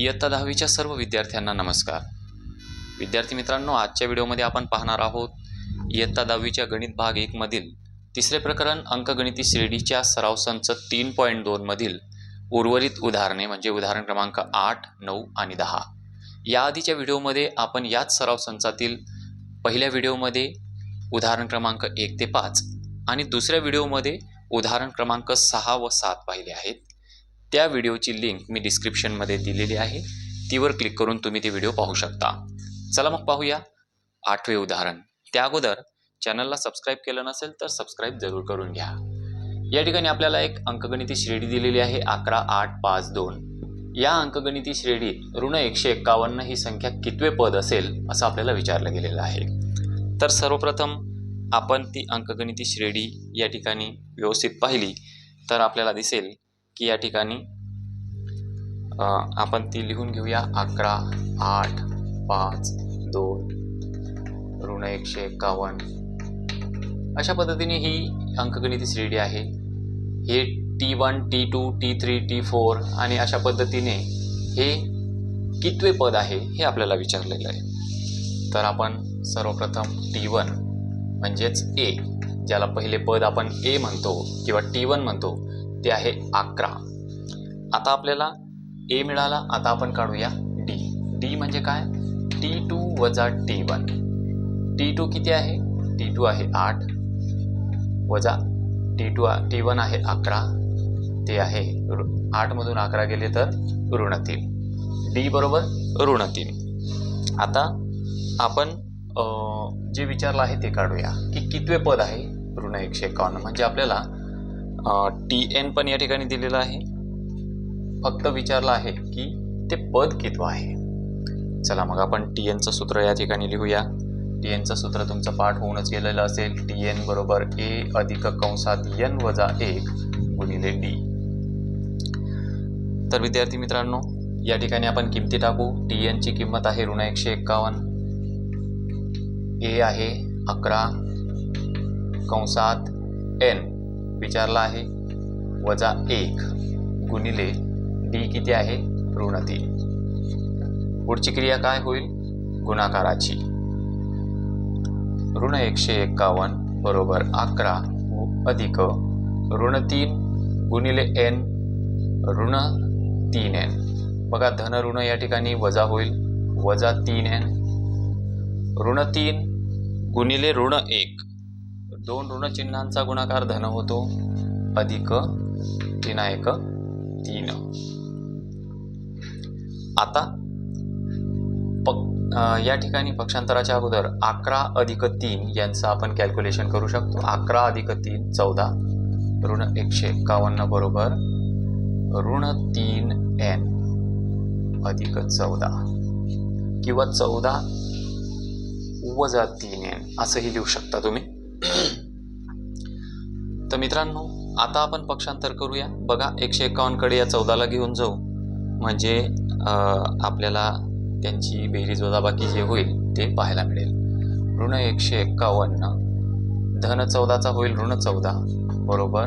इयत्ता दहावीच्या सर्व विद्यार्थ्यांना नमस्कार. विद्यार्थी मित्रांनो आजच्या व्हिडिओमध्ये आपण पाहणार आहोत इयत्ता दहावीच्या गणित भाग एकमधील तिसरे प्रकरण अंकगणिती श्रेणीच्या सराव संच तीन पॉईंट दोनमधील उर्वरित उदाहरणे म्हणजे उदाहरण क्रमांक आठ नऊ आणि दहा. याआधीच्या व्हिडिओमध्ये आपण याच सराव संचातील पहिल्या व्हिडिओमध्ये उदाहरण क्रमांक एक ते पाच आणि दुसऱ्या व्हिडिओमध्ये उदाहरण क्रमांक सहा व सात पाहिले आहेत. त्या व्हिडिओची लिंक मी डिस्क्रिप्शनमध्ये दिलेली आहे. तीवर क्लिक करून तुम्ही ते व्हिडिओ पाहू शकता. चला मग पाहूया आठवे उदाहरण. त्या अगोदर चॅनलला सबस्क्राईब केलं नसेल तर सबस्क्राईब जरूर करून घ्या. या ठिकाणी आपल्याला एक अंकगणिती श्रेणी दिलेली आहे अकरा आठ पाच दोन. या अंकगणिती श्रेणीत ऋण एकशे एक्कावन्न ही संख्या कितवे पद असेल असं आपल्याला विचारलं गेलेलं आहे. तर सर्वप्रथम आपण ती अंकगणिती श्रेणी या ठिकाणी व्यवस्थित पाहिली तर आपल्याला दिसेल की या ठिकाणी आपण ती लिहून घेऊया. अकरा आठ पाच दोन ऋण एकशे एक्कावन्न अशा पद्धतीने ही अंकगणिती श्रेणी आहे. हे T one T two T three T four आणि अशा पद्धतीने हे कितवे पद आहे हे आपल्याला विचारलेलं आहे. तर आपण सर्वप्रथम टी वन म्हणजेच ए ज्याला पहिले पद आपण ए म्हणतो किंवा टी वन म्हणतो ते आहे अकरा. आता आपल्याला ए मिळाला आता आपण काढूया डी डी म्हणजे काय? टी टू वजा टी वन टी टू किती आहे? टी टू आहे आठ. वजा टी टू टी वन आहे अकरा. ते आहे ऋ- आठमधून अकरा गेले तर ऋण तीन डी बरोबर ऋण तीन आता आपण जे विचारलं आहे ते काढूया की कितवे पद आहे ऋण एकशे एकावन्न? म्हणजे आपल्याला टी एन पण या ठिकाणी दिलेलं आहे. फक्त विचारलं आहे की ते पद कितवं आहे? चला मग आपण टी एनचं सूत्र या ठिकाणी लिहूया. टी एनचं सूत्र तुमचं पाठ होऊनच गेलेलं असेल. टी एन बरोबर ए अधिक कंसात एन वजा एक गुणिले डी तर विद्यार्थी मित्रांनो या ठिकाणी आपण किमती टाकू. टी एनची किंमत आहे ऋण एकशे एक्कावन्न. ए आहे अकरा कंसात एन विचारला आहे. वजा एक गुणिले डी किती आहे? ऋण तीन पुढची क्रिया काय होईल? गुणाकाराची. ऋण एकशे एक्कावन्न बरोबर अकरा अधिक ऋण तीन गुणिले एन ऋण तीन एन बघा धन ऋण या ठिकाणी वजा होईल. वजा तीन एन ऋण तीन गुणिले ऋण एक. दोन ऋण चिन्हांचा गुणाकार धन होतो. अधिक विनायक एक तीन. आता पक या ठिकाणी पक्षांतराच्या अगोदर अकरा अधिक तीन यांचं आपण कॅल्क्युलेशन करू शकतो. अकरा अधिक तीन चौदा. ऋण एकशे एक्कावन्न बरोबर. ऋण तीन एन अधिक चौदा. किंवा चौदा वजा तीन एन असंही लिहू शकता तुम्ही. तर मित्रांनो आता आपण पक्षांतर करूया. बघा एकशे एकावन्नकडे या चौदाला घेऊन जाऊ. म्हणजे आपल्याला त्यांची बेरीज वजाबाकी जे होईल ते पाहायला मिळेल. ऋण एकशे एक्कावन्न धन चौदाचा होईल ऋण चौदा. बरोबर?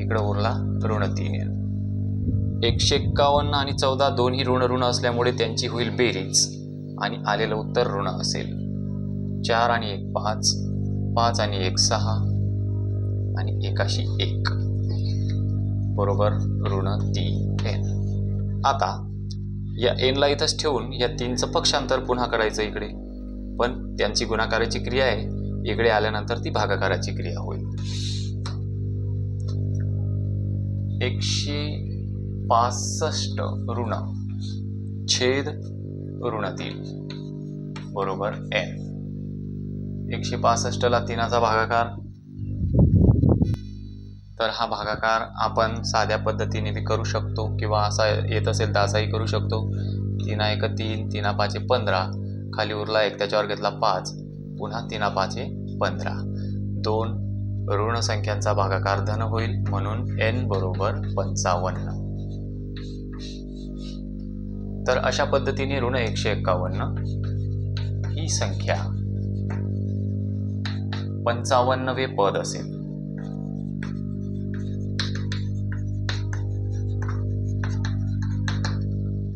इकडं उरला ऋण तीन. एकशे एक्कावन्न आणि चौदा दोन्ही ऋण ऋण असल्यामुळे त्यांची होईल बेरीज. आणि आलेलं उत्तर ऋण असेल. चार आणि एक पाच. पाच आणि एक सहा. आणि एकाशी एक. बरोबर ऋण तीन. एन आता या एनला इथंच ठेवून या तीनचं पक्षांतर पुन्हा करायचं इकडे. पण त्यांची गुणाकाराची क्रिया आहे. इकडे आल्यानंतर ती भागाकाराची क्रिया होईल. एकशे पासष्ट ऋण. छेद ऋण तीन. बरोबर एन एकशे पासष्टला तीनाचा भागाकार. तर हा भागाकार आपण साध्या पद्धतीने बी करू शकतो किंवा असा येत असेल तर असाही करू शकतो. तीना एक तीन तीना पाचे पंधरा. खाली उरला एक त्याच्यावर घेतला पाच. पुन्हा तीना पाचे पंधरा. दोन ऋण संख्यांचा भागाकार धन होईल म्हणून एन बरोबर पंचावन्न. तर अशा पद्धतीने ऋण एकशे एक्कावन्न. ही संख्या पंचावन्नवे पद असेल.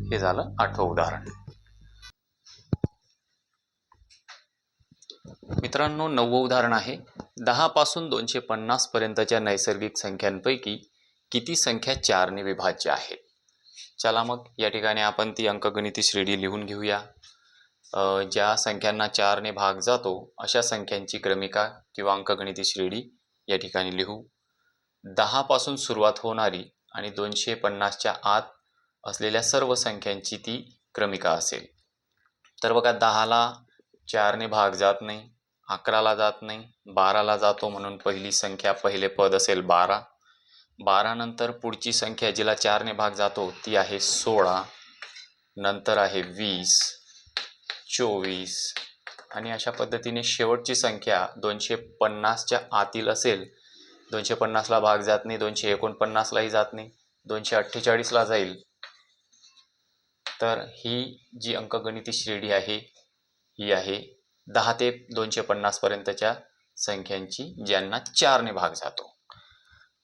हे झालं आठवं उदाहरण. मित्रांनो नववं उदाहरण आहे. दहापासून दोनशे पन्नास पर्यंतच्या नैसर्गिक संख्यांपैकी किती संख्या चारने विभाज्य आहेत? चला मग या ठिकाणी आपण ती अंकगणिती श्रेणी लिहून घेऊया. ज्या संख्यांना चारने भाग जातो अशा संख्यांची क्रमिका किंवा अंकगणिती श्रेणी या ठिकाणी लिहू. दहापासून सुरुवात होणारी आणि दोनशे पन्नासच्या आत असलेल्या सर्व संख्यांची ती क्रमिका असेल. तर बघा दहाला चारने भाग जात नाही अकराला जात नाही बाराला जातो म्हणून पहिली संख्या पहिले पद असेल बारा. बारानंतर पुढची संख्या जिला चारने भाग जातो ती आहे सोळा. नंतर आहे वीस चोवीस आणि अशा पद्धतीने शेवटची संख्या दोनशे पन्नासच्या आतील असेल. दोनशे पन्नासला भाग जात नाही दोनशे एकोणपन्नासलाही जात नाही दोनशे अठ्ठेचाळीसला जाईल. तर ही जी अंकगणिती श्रेणी आहे ही आहे दहा ते दोनशे पन्नासपर्यंतच्या संख्यांची ज्यांना चारने भाग जातो.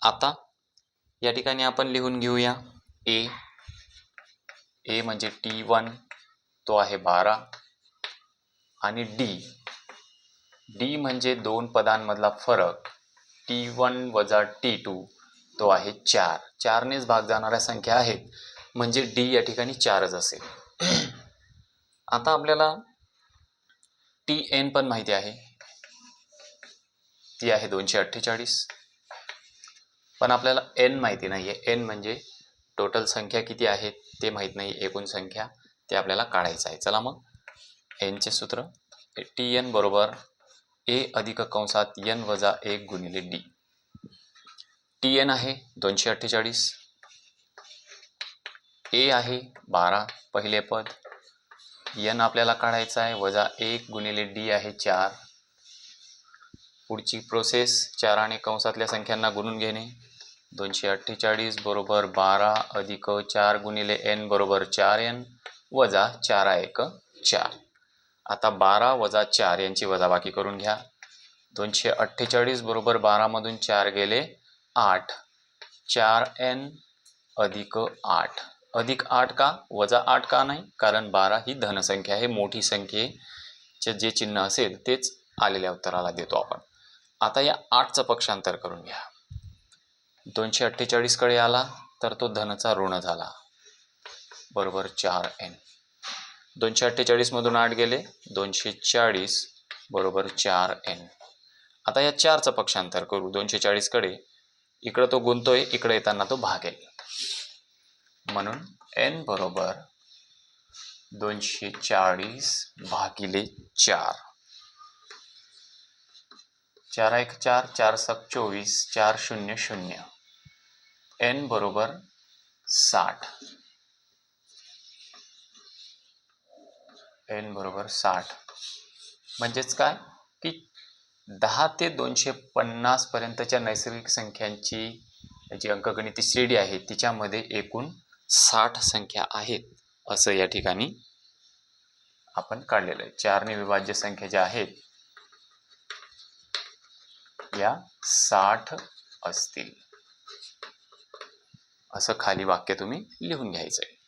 आता या ठिकाणी आपण लिहून घेऊया. ए ए म्हणजे टी वन तो आहे बारा. आणि डी डी म्हणजे दोन पदांमधला फरक टी वन वजा टी टू तो आहे चार. चारनेच भाग जाणाऱ्या संख्या आहेत. म्हणजे डी या ठिकाणी चारच असेल. आता आपल्याला टी एन पण माहिती आहे. ती आहे दोनशे अठ्ठेचाळीस. पण आपल्याला एन माहिती नाही आहे एन म्हणजे टोटल संख्या किती आहे ते माहीत नाही एकूण संख्या ते आपल्याला काढायचं आहे. चला मग. एनचे सूत्र. टी एन बरोबर ए अधिक कंसात एन वजा एक गुणिले डी. टी एन आहे दोनशे अठ्ठेचाळीस. ए आहे बारा पहिले पद. यन आपल्याला काढायचं आहे वजा एक गुणिले डी आहे चार. पुढची प्रोसेस चार आणि कंसातल्या संख्यांना गुणून घेणे. दोनशे अठ्ठेचाळीस बरोबर बारा अधिक चार गुणिले एन बरोबर चार एन वजा चार एक चार. आता बारा वजा चार यांची वजाबाकी करून घ्या. दोनशे अठ्ठेचाळीस बरोबर बारामधून चार गेले आठ. चार एन अधिक आठ. अधिक आठ का? वजा आठ का नाही? कारण बारा ही धनसंख्या आहे मोठी संख्येचे जे चिन्ह असेल तेच आलेल्या उत्तराला देतो आपण. आता या आठचं पक्षांतर करून घ्या. दोनशे अठ्ठेचाळीसकडे आला तर तो धनचा ऋण झाला. बरोबर चार एन. दोनशे अठ्ठेचाळीसमधून आठ गेले दोनशे चाळीस बरोबर चार एन. आता या चारचं पक्षांतर करू. दोनशे चाळीसकडे इकडं तो गुंतोय इकडे येताना तो भागेल. म्हणून एन बरोबर दोनशे चाळीस भागिले चार. चार एक चार चार सक चोवीस चार शून्य शून्य. एन बरोबर साठ. एन बरोबर साठ. म्हणजेच काय? की दहा ते दोनशे पन्नास पर्यंतच्या नैसर्गिक संख्यांची जी अंकगणिती श्रेणी आहे तिच्यामध्ये एकूण साठ संख्या आहेत असं या ठिकाणी आपण काढलेलं आहे. चारने विभाज्य संख्या ज्या आहेत या साठ असतील. असं खाली वाक्य तुम्ही लिहून घ्यायचं आहे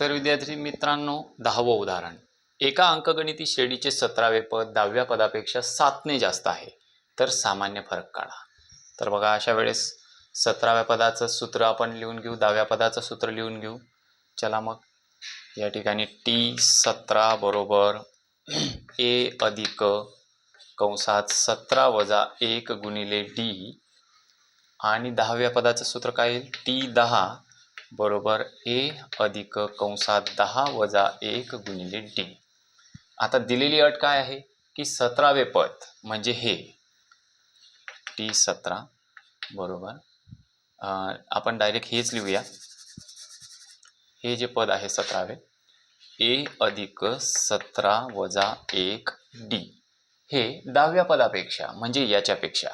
तर विद्यार्थी मित्रांनो दहावं उदाहरण. एका अंकगणिती श्रेणीचे सतरावे पद दहाव्या पदापेक्षा सातने जास्त आहे. तर सामान्य फरक काढा. तर बघा अशा वेळेस सतराव्या पदाचं सूत्र आपण लिहून घेऊ दहाव्या पदाचं सूत्र लिहून घेऊ. चला मग. या ठिकाणी टी सतरा बरोबर ए अधिक कंसात सतरा वजा एक गुणिले डी. आणि दहाव्या पदाचं सूत्र काय येईल? टी दहा बरोबर ए अधिक कंसात दहा वजा एक गुणिले डी. आता दिलेली अट काय आहे? की सतरावे पद म्हणजे हे. टी सतरा बरोबर आपण डायरेक्ट हेच लिहूया. हे जे पद आहे सतरावे ए अधिक सतरा वजा एक डी. हे दहाव्या पदापेक्षा म्हणजे याच्यापेक्षा.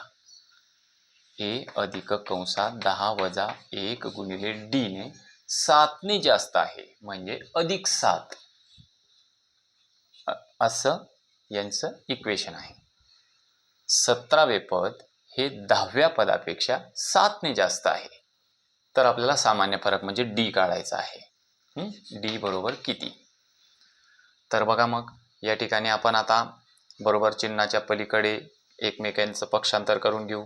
ए अधिक कंसात दहा वजा एक गुणिले डी ने सातने जास्त आहे म्हणजे अधिक सात. असं यांचं इक्वेशन आहे. सतरावे पद हे दहाव्या पदापेक्षा सातने जास्त आहे. तर आपल्याला सामान्य फरक म्हणजे डी काढायचा आहे. डी बरोबर किती? तर बघा मग या ठिकाणी आपण आता बरोबर चिन्हाच्या पलीकडे एकमेकांचं पक्षांतर करून घेऊ.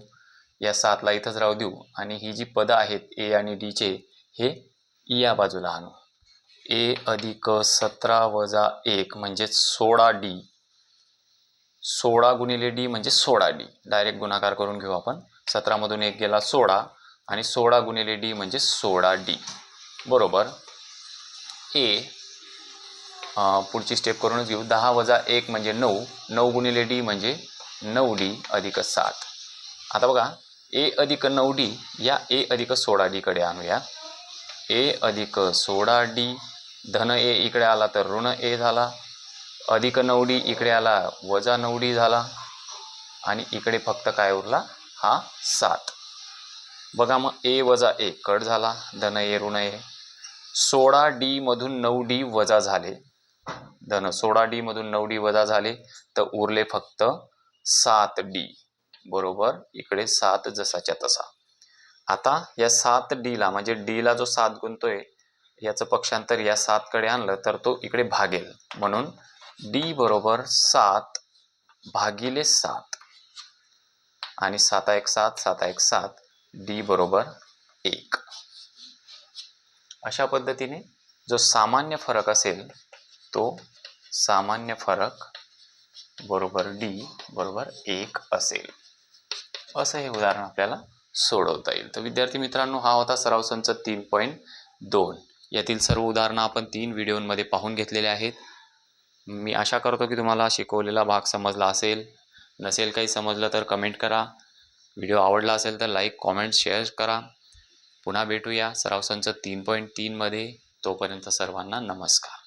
या सातला इथंच राहू देऊ. आणि ही जी पदं आहेत ए आणि डीचे हे e या बाजूला आणू. ए अधिक सतरा वजा एक म्हणजेच सोळा डी सोळा गुणिले डी म्हणजे सोळा डी. डायरेक्ट गुणाकार करून घेऊ आपण. सतरामधून एक गेला सोळा आणि सोळा गुणिले डी म्हणजे सोळा डी. बरोबर? ए पुढची स्टेप करूनच घेऊ. दहा वजा एक म्हणजे नऊ. नऊ गुणिले डी म्हणजे नऊ डी अधिक सात. आता बघा ए अधिक नऊ डी या ए अधिक सोळा डीकडे आणूया. ए अधिक सोळा डी. धन ए इकडे आला तर ऋण ए झाला. अधिक नऊ डी इकडे आला वजा नवडी झाला आणि इकडे फक्त काय उरला? हा सात. बघा मग ए वजा ए कट झाला धन ए ऋण ए. सोळा डी मधून नऊ डी वजा झाले. धन सोळा डी मधून नऊ डी वजा झाले तर उरले फक्त सात डी. बरोबर? इकडे सात जसाच्या तसा. आता या सात डीला म्हणजे डीला जो सात गुंतोय याचं पक्षांतर या सातकडे आणलं तर तो इकडे भागेल. म्हणून डी बरोबर सात भागिले सात. आणि साता एक सात साता एक सात डी बरोबर एक. अशा पद्धतीने जो सामान्य फरक असेल तो सामान्य फरक बरोबर डी बरोबर एक असेल. असं हे उदाहरण आपल्याला सोडवता येईल. तर विद्यार्थी मित्रांनो हा होता सराव संच तीन पॉईंट दोन. यातील सर्व उदाहरणं आपण तीन व्हिडिओमध्ये पाहून घेतलेले आहेत. मी आशा करतो की तुम्हाला शिकवलेला भाग समजला असेल. नसेल काही समजलं तर कमेंट करा. व्हिडिओ आवडला असेल तर लाईक कॉमेंट शेअर करा. पुन्हा भेटूया. सराव संच तीन पॉईंट तीनमध्ये तोपर्यंत सर्वांना नमस्कार.